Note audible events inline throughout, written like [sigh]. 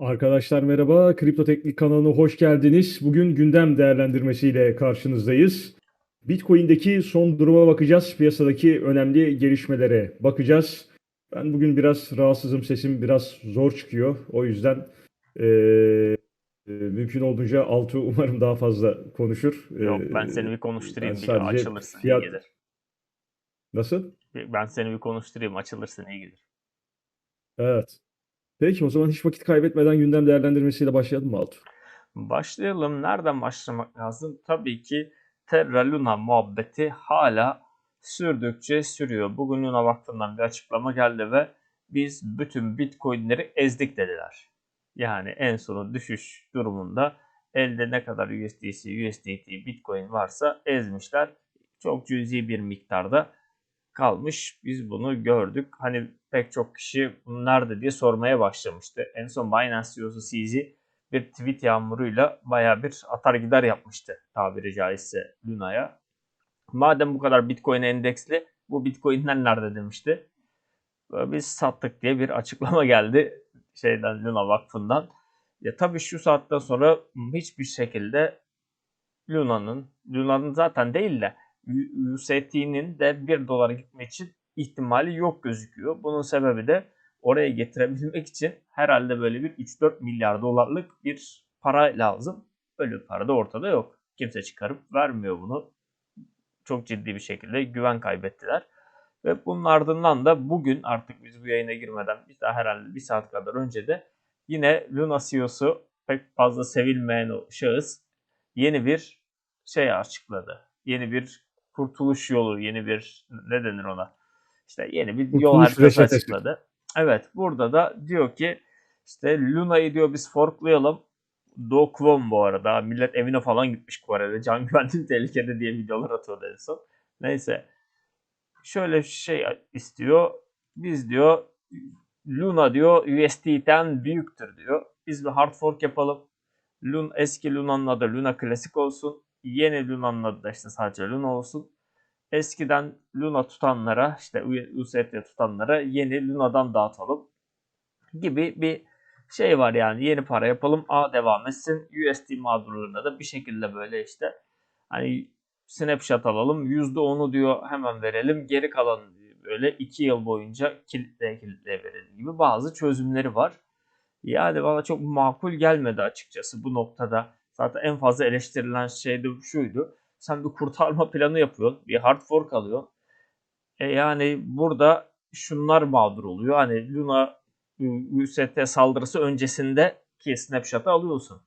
Arkadaşlar merhaba, Kripto Teknik kanalına hoş geldiniz. Bugün gündem değerlendirmesiyle karşınızdayız. Bitcoin'deki son duruma bakacağız, piyasadaki önemli gelişmelere bakacağız. Ben bugün biraz rahatsızım, sesim biraz zor çıkıyor. O yüzden e, mümkün olduğunca Altu umarım daha fazla konuşur. Yok ben seni bir konuşturayım ben bir açılırsın fiyat- iyi gelir. Nasıl? Ben seni bir konuşturayım açılırsın iyi gelir. Evet. Peki o zaman hiç vakit kaybetmeden gündem değerlendirmesiyle başlayalım mı Altu? Başlayalım. Nereden başlamak lazım? Tabii ki Terra Luna muhabbeti hala sürdükçe sürüyor. Bugün Luna Vakfı'ndan bir açıklama geldi ve biz bütün Bitcoin'leri ezdik dediler. Yani en sonu düşüş durumunda elde ne kadar USDC, USDT, Bitcoin varsa ezmişler. Çok cüzi bir miktarda kalmış. Biz bunu gördük. Hani pek çok kişi "Bu nerede diye sormaya başlamıştı. En son Binance CEO'su CZ bir tweet yağmuruyla baya bir atar gider yapmıştı tabiri caizse Luna'ya. Madem bu kadar Bitcoin endeksli bu Bitcoin'ler nerede demişti. Biz sattık diye bir açıklama geldi şeyden Luna Vakfı'ndan. Ya tabii şu saatten sonra hiçbir şekilde Luna'nın, Luna'nın zaten değil de USDT'nin de 1 dolara gitmek için ihtimali yok gözüküyor. Bunun sebebi de oraya getirebilmek için herhalde böyle bir 3-4 milyar dolarlık bir para lazım. Öyle bir para da ortada yok. Kimse çıkarıp vermiyor bunu. Çok ciddi bir şekilde güven kaybettiler. Ve bunun ardından da bugün artık biz bu yayına girmeden bir daha herhalde bir saat kadar önce de yine Luna CEO'su pek fazla sevilmeyen o şahıs yeni bir şey açıkladı. Yeni bir kurtuluş yolu, yeni bir ne denir ona? İşte yeni bir yol haritası açıkladı. Evet, burada da diyor ki işte Luna'yı diyor biz forklayalım. Do Kwon bu arada. Millet evine falan gitmiş Kore'de. Can [laughs] güvenliği tehlikede diye videolar atıyordu en son. Neyse. Şöyle şey istiyor. Biz diyor Luna diyor USDT'den büyüktür diyor. Biz bir hard fork yapalım. Lun, eski Luna'nın adı Luna Klasik olsun. Yeni Luna'nın da işte sadece Luna olsun. Eskiden Luna tutanlara işte USDT tutanlara yeni Luna'dan dağıtalım gibi bir şey var yani yeni para yapalım A devam etsin USD mağdurlarına da bir şekilde böyle işte hani snapshot alalım %10'u diyor hemen verelim geri kalan böyle 2 yıl boyunca kilitle kilitle verelim gibi bazı çözümleri var. Yani bana çok makul gelmedi açıkçası bu noktada. Zaten en fazla eleştirilen şey de şuydu. Sen bir kurtarma planı yapıyorsun. Bir hard fork alıyorsun. E yani burada şunlar mağdur oluyor. Hani Luna UST saldırısı öncesinde ki snapshot'ı alıyorsun.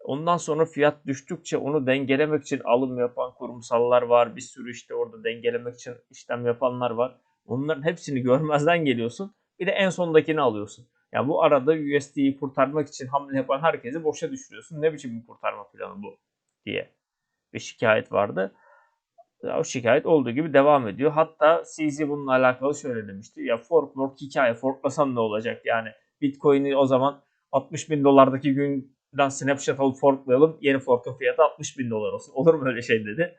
Ondan sonra fiyat düştükçe onu dengelemek için alım yapan kurumsallar var. Bir sürü işte orada dengelemek için işlem yapanlar var. Onların hepsini görmezden geliyorsun. Bir de en sondakini alıyorsun. Yani bu arada USD'yi kurtarmak için hamle yapan herkesi boşa düşürüyorsun. Ne biçim bir kurtarma planı bu diye bir şikayet vardı. Ya o şikayet olduğu gibi devam ediyor. Hatta CZ bununla alakalı şöyle demişti. Ya fork fork hikaye forklasan ne olacak? Yani Bitcoin'i o zaman 60 bin dolardaki günden snapshot alıp forklayalım. Yeni fork'un fiyatı 60 bin dolar olsun. Olur mu öyle şey dedi.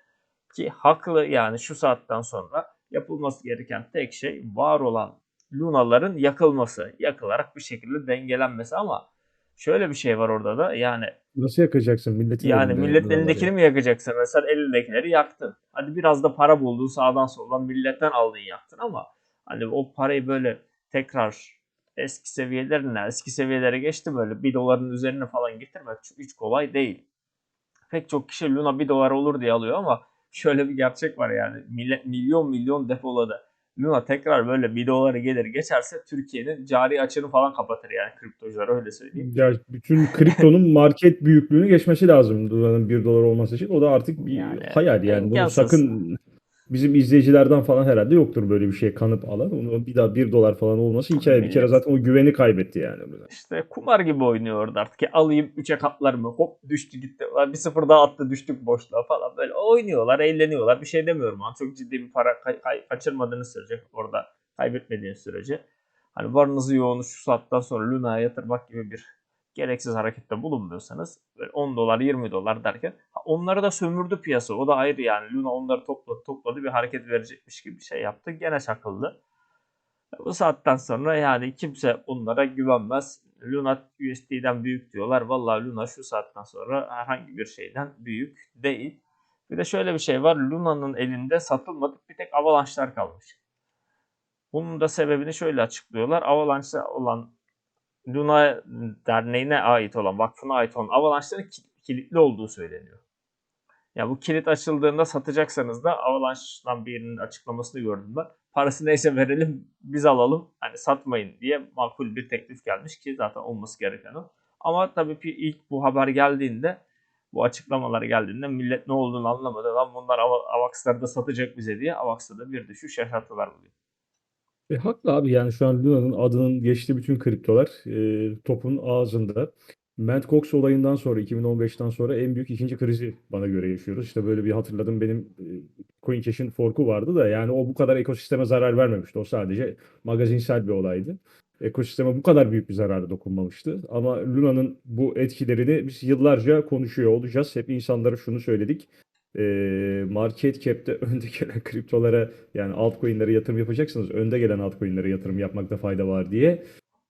Ki haklı yani şu saatten sonra yapılması gereken tek şey var olan lunaların yakılması. Yakılarak bir şekilde dengelenmesi ama şöyle bir şey var orada da yani Nasıl yakacaksın milletin yani elinde milletin elindekini mi yakacaksın? Mesela elindekileri yaktın. Hadi biraz da para buldun sağdan soldan milletten aldın yaktın ama hani o parayı böyle tekrar eski seviyelerine, eski seviyelere geçti böyle bir doların üzerine falan getirmek hiç kolay değil. Pek çok kişi Luna bir dolar olur diye alıyor ama şöyle bir gerçek var yani millet milyon milyon depoladı. Luna tekrar böyle bir dolara gelir geçerse Türkiye'nin cari açığını falan kapatır yani kriptocular öyle söyleyeyim. Ya bütün kriptonun [laughs] market büyüklüğünü geçmesi lazım Doların 1 dolar olması için. O da artık bir Yani hayal yani. Bunu sakın bizim izleyicilerden falan herhalde yoktur böyle bir şey kanıp alan. Onu bir daha 1 dolar falan olması hikaye. Bir kere zaten o güveni kaybetti yani. İşte kumar gibi oynuyor orada artık. Ya alayım 3'e katlarımı hop düştü gitti. Bir sıfır daha attı düştük boşluğa falan. Böyle oynuyorlar, eğleniyorlar. Bir şey demiyorum ama çok ciddi bir para kay- kay- kaçırmadığınız sürece orada kaybetmediğiniz sürece. Hani varınızı yoğunu şu saatten sonra Luna'ya yatırmak gibi bir gereksiz harekette bulunmuyorsanız böyle 10 dolar 20 dolar derken onları da sömürdü piyasa. O da ayrı yani. Luna onları topladı topladı bir hareket verecekmiş gibi bir şey yaptı. Gene çakıldı. Bu saatten sonra yani kimse bunlara güvenmez. Luna USD'den büyük diyorlar. Vallahi Luna şu saatten sonra herhangi bir şeyden büyük değil. Bir de şöyle bir şey var. Luna'nın elinde satılmadık bir tek Avalanche'lar kalmış. Bunun da sebebini şöyle açıklıyorlar. Avalanche'da olan Luna derneğine ait olan, vakfına ait olan Avalanche'ların ki- kilitli olduğu söyleniyor. Ya bu kilit açıldığında satacaksanız da Avalanche'dan birinin açıklamasını gördüm ben. Parası neyse verelim biz alalım hani satmayın diye makul bir teklif gelmiş ki zaten olması gereken o. Ama tabii ki ilk bu haber geldiğinde bu açıklamalar geldiğinde millet ne olduğunu anlamadı. Lan bunlar Ava- Avax'ları da satacak bize diye Avax'ta da bir düşüş yaşattılar bugün. E, haklı abi yani şu an Luna'nın adının geçtiği bütün kriptolar e, topun ağzında. Mt. Gox olayından sonra 2015'ten sonra en büyük ikinci krizi bana göre yaşıyoruz. İşte böyle bir hatırladım benim e, CoinCash'in forku vardı da yani o bu kadar ekosisteme zarar vermemişti. O sadece magazinsel bir olaydı. Ekosisteme bu kadar büyük bir zararı dokunmamıştı. Ama Luna'nın bu etkilerini biz yıllarca konuşuyor olacağız. Hep insanlara şunu söyledik. Market cap'te [laughs] önde gelen kriptolara yani altcoin'lere yatırım yapacaksınız. Önde gelen altcoin'lere yatırım yapmakta fayda var diye.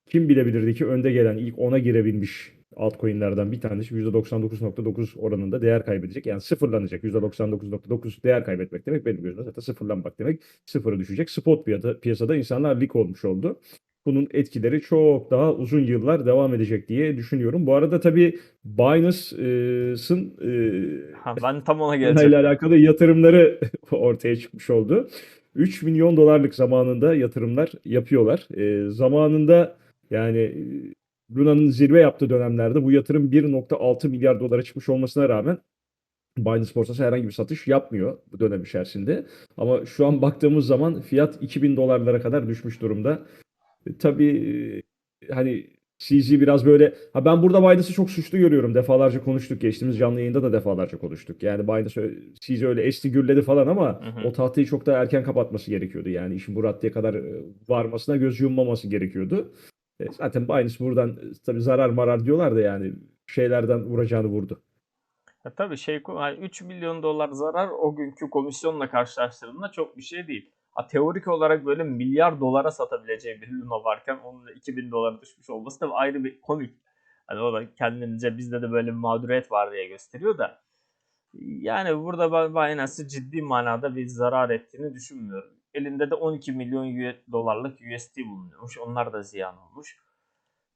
Kim bilebilirdi ki önde gelen ilk 10'a girebilmiş altcoin'lerden bir tanesi %99.9 oranında değer kaybedecek. Yani sıfırlanacak. %99.9 değer kaybetmek demek benim gözümde zaten sıfırlanmak demek. Sıfıra düşecek. Spot piyasada, piyasada insanlar lik olmuş oldu. Bunun etkileri çok daha uzun yıllar devam edecek diye düşünüyorum. Bu arada tabii Binance'ın e, ben tam ona ile gelecektim. alakalı yatırımları [laughs] ortaya çıkmış oldu. 3 milyon dolarlık zamanında yatırımlar yapıyorlar. Ee, zamanında yani e, Luna'nın zirve yaptığı dönemlerde bu yatırım 1.6 milyar dolara çıkmış olmasına rağmen Binance borsası herhangi bir satış yapmıyor bu dönem içerisinde. Ama şu an baktığımız zaman fiyat 2000 dolarlara kadar düşmüş durumda. E, tabii e, hani CZ biraz böyle ha ben burada Binance'ı çok suçlu görüyorum. Defalarca konuştuk. Geçtiğimiz canlı yayında da defalarca konuştuk. Yani Binance öyle- CZ öyle esti gürledi falan ama Hı hı. o tahtayı çok daha erken kapatması gerekiyordu. Yani işin bu raddeye kadar e, varmasına göz yummaması gerekiyordu. E, zaten Binance buradan tabii zarar marar diyorlar da yani şeylerden vuracağını vurdu. Ya tabii şey yani 3 milyon dolar zarar o günkü komisyonla karşılaştırdığında çok bir şey değil. Ha, teorik olarak böyle milyar dolara satabileceği bir Luna varken onun da 2000 dolara düşmüş olması da ayrı bir komik. Hani o da kendince bizde de böyle bir mağduriyet var diye gösteriyor da. Yani burada Binance'ı ciddi manada bir zarar ettiğini düşünmüyorum. Elinde de 12 milyon dolarlık USD bulunuyormuş. Onlar da ziyan olmuş.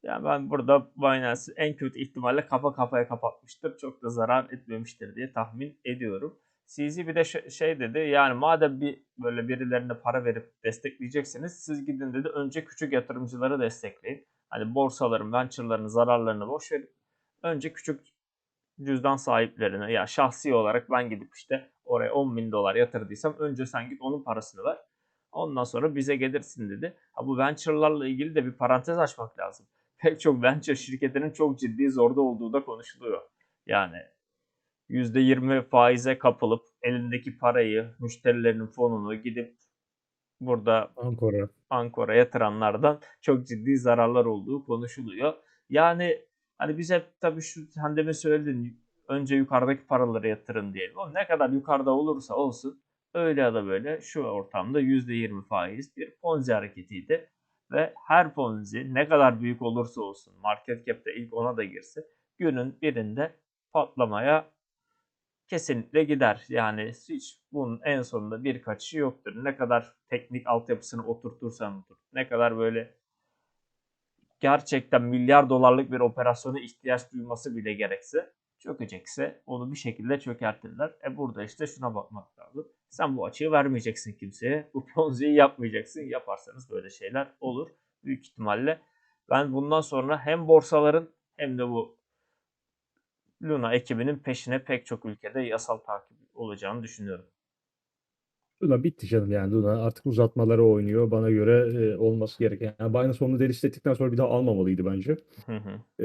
Yani ben burada Binance en kötü ihtimalle kafa kafaya kapatmıştır. Çok da zarar etmemiştir diye tahmin ediyorum. CZ bir de şey dedi yani madem bir böyle birilerine para verip destekleyeceksiniz siz gidin dedi önce küçük yatırımcıları destekleyin. Hani borsaların, venture'ların zararlarını boş verin. Önce küçük cüzdan sahiplerine ya şahsi olarak ben gidip işte oraya 10 bin dolar yatırdıysam önce sen git onun parasını ver. Ondan sonra bize gelirsin dedi. Ha bu venture'larla ilgili de bir parantez açmak lazım. [laughs] Pek çok venture şirketinin çok ciddi zorda olduğu da konuşuluyor. Yani %20 faize kapılıp elindeki parayı, müşterilerinin fonunu gidip burada Ankara. Ankara yatıranlardan çok ciddi zararlar olduğu konuşuluyor. Yani hani biz hep tabii şu sen demin söyledin önce yukarıdaki paraları yatırın diyelim. Ama ne kadar yukarıda olursa olsun öyle ya da böyle şu ortamda %20 faiz bir ponzi hareketiydi. Ve her ponzi ne kadar büyük olursa olsun market cap'te ilk ona da girse günün birinde patlamaya kesinlikle gider. Yani hiç bunun en sonunda bir kaçışı yoktur. Ne kadar teknik altyapısını oturtursan otur. Ne kadar böyle gerçekten milyar dolarlık bir operasyona ihtiyaç duyması bile gerekse çökecekse onu bir şekilde çökertirler. E burada işte şuna bakmak lazım. Sen bu açığı vermeyeceksin kimseye. Bu [laughs] ponzi'yi yapmayacaksın. Yaparsanız böyle şeyler olur. Büyük ihtimalle ben bundan sonra hem borsaların hem de bu Luna ekibinin peşine pek çok ülkede yasal takip olacağını düşünüyorum. Luna bitti canım yani Luna artık uzatmaları oynuyor. Bana göre e, olması gereken. Yani Binance onu delistettikten sonra bir daha almamalıydı bence. Hı hı. Ee,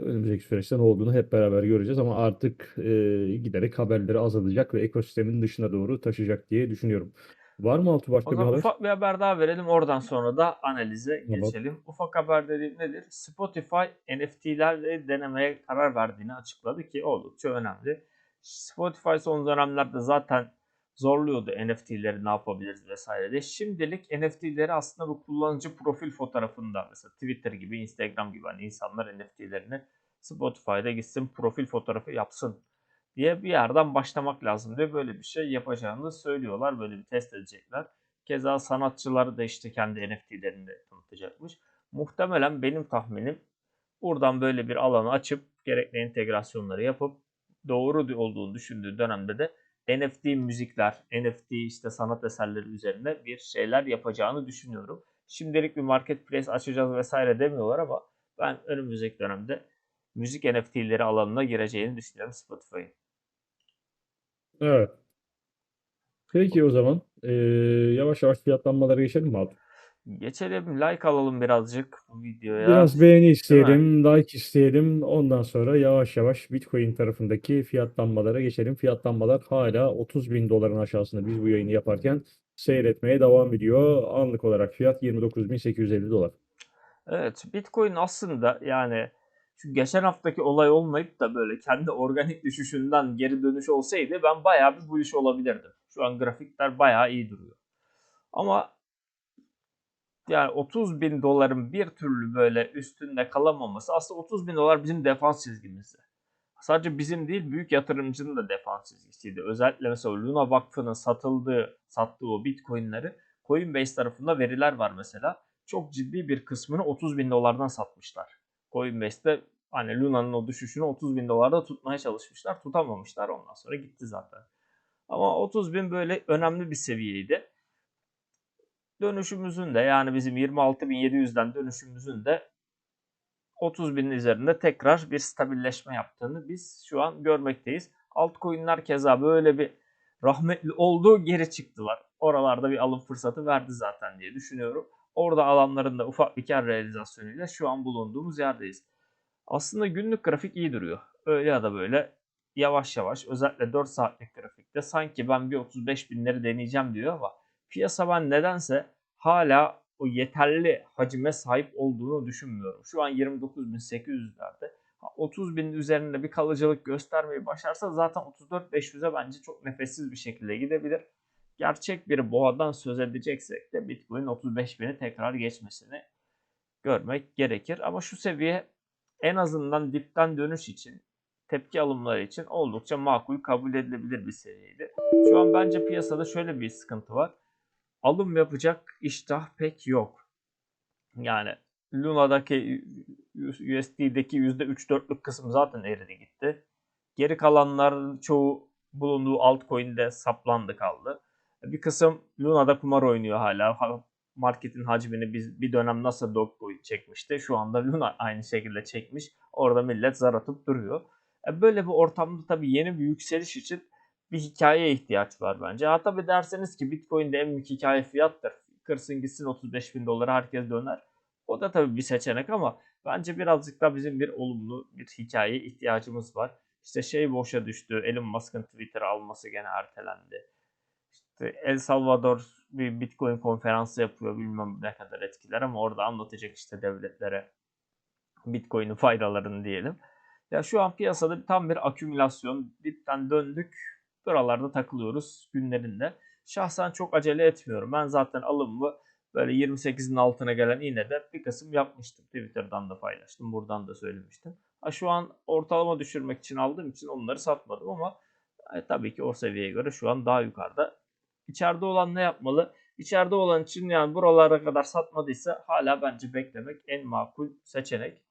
önümüzdeki süreçte ne olduğunu hep beraber göreceğiz ama artık e, giderek haberleri azalacak ve ekosistemin dışına doğru taşıyacak diye düşünüyorum. Var mı Altu başka O bir haber? ufak bir haber daha verelim. Oradan sonra da analize Tamam. geçelim. Ufak haber dediğim nedir? Spotify NFT'lerle denemeye karar verdiğini açıkladı ki oldukça önemli. Spotify son dönemlerde zaten zorluyordu NFT'leri ne yapabiliriz vesaire diye. Şimdilik NFT'leri aslında bu kullanıcı profil fotoğrafında mesela Twitter gibi, Instagram gibi hani insanlar NFT'lerini Spotify'da gitsin profil fotoğrafı yapsın diye bir yerden başlamak lazım diye böyle bir şey yapacağını söylüyorlar. Böyle bir test edecekler. Keza sanatçılar da işte kendi NFT'lerini de tanıtacakmış. Muhtemelen benim tahminim buradan böyle bir alanı açıp gerekli entegrasyonları yapıp doğru olduğunu düşündüğü dönemde de NFT müzikler, NFT işte sanat eserleri üzerine bir şeyler yapacağını düşünüyorum. Şimdilik bir marketplace açacağız vesaire demiyorlar ama ben önümüzdeki dönemde müzik NFT'leri alanına gireceğini düşünüyorum Spotify'ın. Evet. Peki o zaman eee, yavaş yavaş fiyatlanmalara geçelim mi abi? Geçelim like alalım birazcık bu videoya. Biraz beğeni Değil mi? isteyelim, like isteyelim. Ondan sonra yavaş yavaş Bitcoin tarafındaki fiyatlanmalara geçelim. Fiyatlanmalar hala 30 bin doların aşağısında biz bu yayını yaparken seyretmeye devam ediyor. Anlık olarak fiyat 29.850 dolar. Evet, Bitcoin aslında yani şu geçen haftaki olay olmayıp da böyle kendi organik düşüşünden geri dönüş olsaydı ben bayağı bir bu iş olabilirdim. Şu an grafikler bayağı iyi duruyor. Ama yani 30 bin doların bir türlü böyle üstünde kalamaması aslında 30 bin dolar bizim defans çizgimizdi. Sadece bizim değil büyük yatırımcının da defans çizgisiydi. Özellikle mesela Luna Vakfı'nın satıldığı, sattığı o bitcoinleri Coinbase tarafında veriler var mesela. Çok ciddi bir kısmını 30 bin dolardan satmışlar. Coinbase'de hani Luna'nın o düşüşünü 30 bin dolarda tutmaya çalışmışlar. Tutamamışlar ondan sonra gitti zaten. Ama 30 bin böyle önemli bir seviyeydi. Dönüşümüzün de yani bizim 26.700'den dönüşümüzün de 30 binin üzerinde tekrar bir stabilleşme yaptığını biz şu an görmekteyiz. Altcoin'ler keza böyle bir rahmetli oldu geri çıktılar. Oralarda bir alım fırsatı verdi zaten diye düşünüyorum. Orada alanların da ufak bir kar realizasyonuyla şu an bulunduğumuz yerdeyiz. Aslında günlük grafik iyi duruyor. Öyle ya da böyle yavaş yavaş özellikle 4 saatlik grafikte sanki ben bir 35 binleri deneyeceğim diyor ama piyasa ben nedense hala o yeterli hacime sahip olduğunu düşünmüyorum. Şu an 29.800'lerde. 30 bin üzerinde bir kalıcılık göstermeyi başarsa zaten 34.500'e bence çok nefessiz bir şekilde gidebilir. Gerçek bir boğadan söz edeceksek de Bitcoin 35 bini tekrar geçmesini görmek gerekir. Ama şu seviye en azından dipten dönüş için tepki alımları için oldukça makul kabul edilebilir bir seviyeydi. Şu an bence piyasada şöyle bir sıkıntı var. Alım yapacak iştah pek yok. Yani Luna'daki USD'deki %3-4'lük kısım zaten eridi gitti. Geri kalanların çoğu bulunduğu altcoin'de saplandı kaldı. Bir kısım Luna'da kumar oynuyor hala. Marketin hacmini biz bir dönem nasıl Dogecoin çekmişti. Şu anda Luna aynı şekilde çekmiş. Orada millet zar atıp duruyor. E, Böyle bir ortamda tabii yeni bir yükseliş için bir hikayeye ihtiyaç var bence. Ha tabii derseniz ki Bitcoin'de en büyük hikaye fiyattır. Kırsın gitsin 35 bin dolara herkes döner. O da tabii bir seçenek ama bence birazcık da bizim bir olumlu bir hikayeye ihtiyacımız var. İşte şey boşa düştü. Elon Musk'ın Twitter'ı alması gene ertelendi. İşte El Salvador bir Bitcoin konferansı yapıyor. Bilmem ne kadar etkiler ama orada anlatacak işte devletlere Bitcoin'in faydalarını diyelim. Ya şu an piyasada tam bir akümülasyon. Dipten döndük. Buralarda takılıyoruz günlerinde. Şahsen çok acele etmiyorum. Ben zaten alımımı böyle 28'in altına gelen iğne de bir kısım yapmıştım. Twitter'dan da paylaştım. Buradan da söylemiştim. Ha, şu an ortalama düşürmek için aldığım için onları satmadım ama e, tabii ki o seviyeye göre şu an daha yukarıda. İçeride olan ne yapmalı? İçeride olan için yani buralara kadar satmadıysa hala bence beklemek en makul seçenek.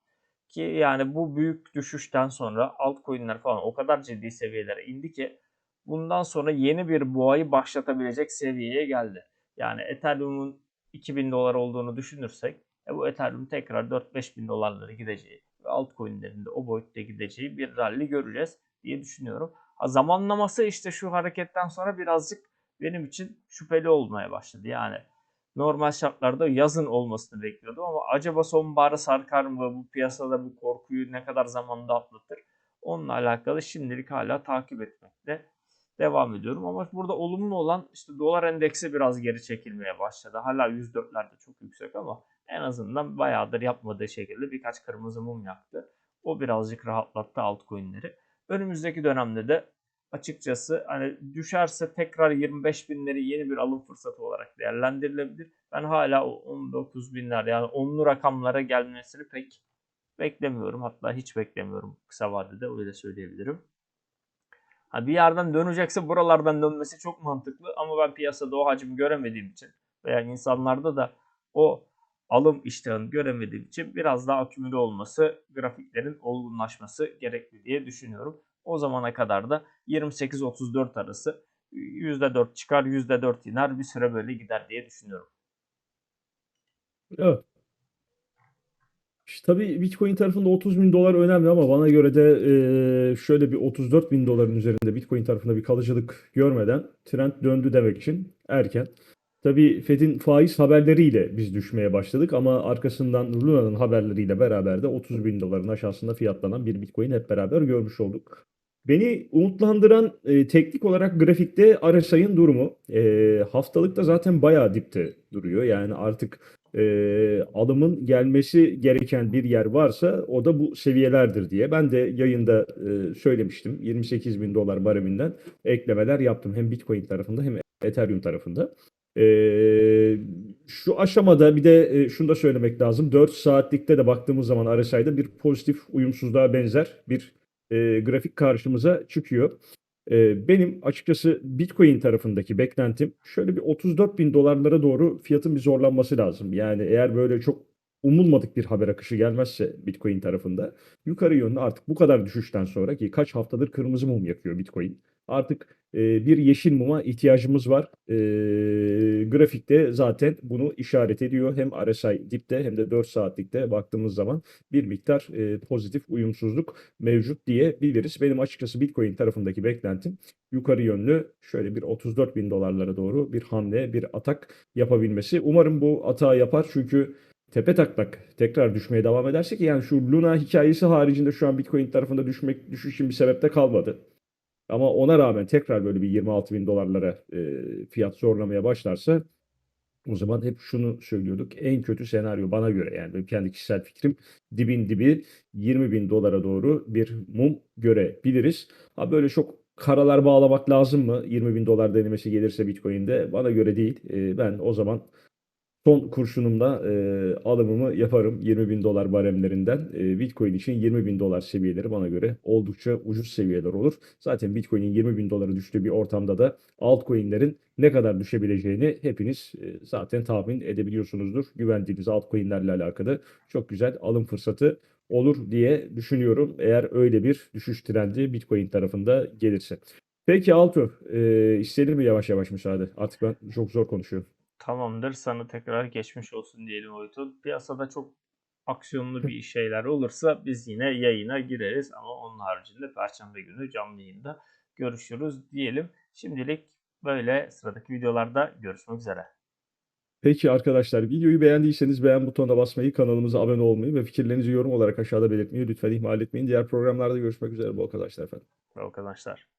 Ki yani bu büyük düşüşten sonra altcoin'ler falan o kadar ciddi seviyelere indi ki bundan sonra yeni bir boğayı başlatabilecek seviyeye geldi. Yani Ethereum'un 2000 dolar olduğunu düşünürsek e bu Ethereum tekrar 4-5 bin dolarlara gideceği ve altcoin'lerin de o boyutta gideceği bir rally göreceğiz diye düşünüyorum. Ha, zamanlaması işte şu hareketten sonra birazcık benim için şüpheli olmaya başladı. Yani normal şartlarda yazın olmasını bekliyordum ama acaba sonbahara sarkar mı? Bu piyasada bu korkuyu ne kadar zamanda atlatır? Onunla alakalı şimdilik hala takip etmekte devam ediyorum. Ama burada olumlu olan işte dolar endeksi biraz geri çekilmeye başladı. Hala 104'lerde çok yüksek ama en azından bayağıdır yapmadığı şekilde birkaç kırmızı mum yaktı. O birazcık rahatlattı altcoin'leri. Önümüzdeki dönemde de açıkçası hani düşerse tekrar 25 binleri yeni bir alım fırsatı olarak değerlendirilebilir. Ben hala o 19 binler yani onlu rakamlara gelmesini pek beklemiyorum. Hatta hiç beklemiyorum kısa vadede öyle söyleyebilirim. Ha bir yerden dönecekse buralardan dönmesi çok mantıklı ama ben piyasada o hacmi göremediğim için veya insanlarda da o alım iştahını göremediğim için biraz daha akümüle olması, grafiklerin olgunlaşması gerekli diye düşünüyorum. O zamana kadar da 28-34 arası %4 çıkar, %4 iner bir süre böyle gider diye düşünüyorum. Evet. Tabii Bitcoin tarafında 30 bin dolar önemli ama bana göre de şöyle bir 34 bin doların üzerinde Bitcoin tarafında bir kalıcılık görmeden trend döndü demek için erken. Tabii Fed'in faiz haberleriyle biz düşmeye başladık ama arkasından Luna'nın haberleriyle beraber de 30 bin doların aşağısında fiyatlanan bir Bitcoin hep beraber görmüş olduk. Beni umutlandıran e, teknik olarak grafikte RSI'ın durumu. E, haftalıkta zaten bayağı dipte duruyor. Yani artık e, alımın gelmesi gereken bir yer varsa o da bu seviyelerdir diye. Ben de yayında e, söylemiştim. 28 bin dolar bareminden eklemeler yaptım. Hem Bitcoin tarafında hem Ethereum tarafında. E, şu aşamada bir de e, şunu da söylemek lazım. 4 saatlikte de baktığımız zaman RSI'da bir pozitif uyumsuzluğa benzer bir e, grafik karşımıza çıkıyor. E, benim açıkçası Bitcoin tarafındaki beklentim şöyle bir 34 bin dolarlara doğru fiyatın bir zorlanması lazım. Yani eğer böyle çok umulmadık bir haber akışı gelmezse Bitcoin tarafında yukarı yönlü artık bu kadar düşüşten sonra ki kaç haftadır kırmızı mum yakıyor Bitcoin. Artık e, bir yeşil muma ihtiyacımız var. E, grafikte zaten bunu işaret ediyor. Hem RSI dipte hem de 4 saatlikte baktığımız zaman bir miktar e, pozitif uyumsuzluk mevcut diyebiliriz. Benim açıkçası Bitcoin tarafındaki beklentim yukarı yönlü şöyle bir 34 bin dolarlara doğru bir hamle, bir atak yapabilmesi. Umarım bu atağı yapar çünkü tepe taklak tekrar düşmeye devam ederse ki yani şu Luna hikayesi haricinde şu an Bitcoin tarafında düşmek düşüş için bir sebep de kalmadı. Ama ona rağmen tekrar böyle bir 26 bin dolarlara e, fiyat zorlamaya başlarsa o zaman hep şunu söylüyorduk. En kötü senaryo bana göre yani kendi kişisel fikrim dibin dibi 20 bin dolara doğru bir mum görebiliriz. Ha böyle çok karalar bağlamak lazım mı? 20 bin dolar denemesi gelirse Bitcoin'de bana göre değil. E, ben o zaman son kurşunumla e, alımımı yaparım 20 bin dolar baremlerinden. E, Bitcoin için 20 bin dolar seviyeleri bana göre oldukça ucuz seviyeler olur. Zaten Bitcoin'in 20 bin dolara düştüğü bir ortamda da altcoin'lerin ne kadar düşebileceğini hepiniz e, zaten tahmin edebiliyorsunuzdur. Güvendiğiniz altcoin'lerle alakalı çok güzel alım fırsatı olur diye düşünüyorum. Eğer öyle bir düşüş trendi Bitcoin tarafında gelirse. Peki Altu, e, isteyelim mi yavaş yavaş müsaade? Artık ben çok zor konuşuyorum. Tamamdır. Sana tekrar geçmiş olsun diyelim Oytun. Piyasada çok aksiyonlu bir şeyler olursa biz yine yayına gireriz ama onun haricinde Perşembe günü canlı yayında görüşürüz diyelim. Şimdilik böyle sıradaki videolarda görüşmek üzere. Peki arkadaşlar videoyu beğendiyseniz beğen butonuna basmayı, kanalımıza abone olmayı ve fikirlerinizi yorum olarak aşağıda belirtmeyi lütfen ihmal etmeyin. Diğer programlarda görüşmek üzere bu arkadaşlar efendim. Ve arkadaşlar.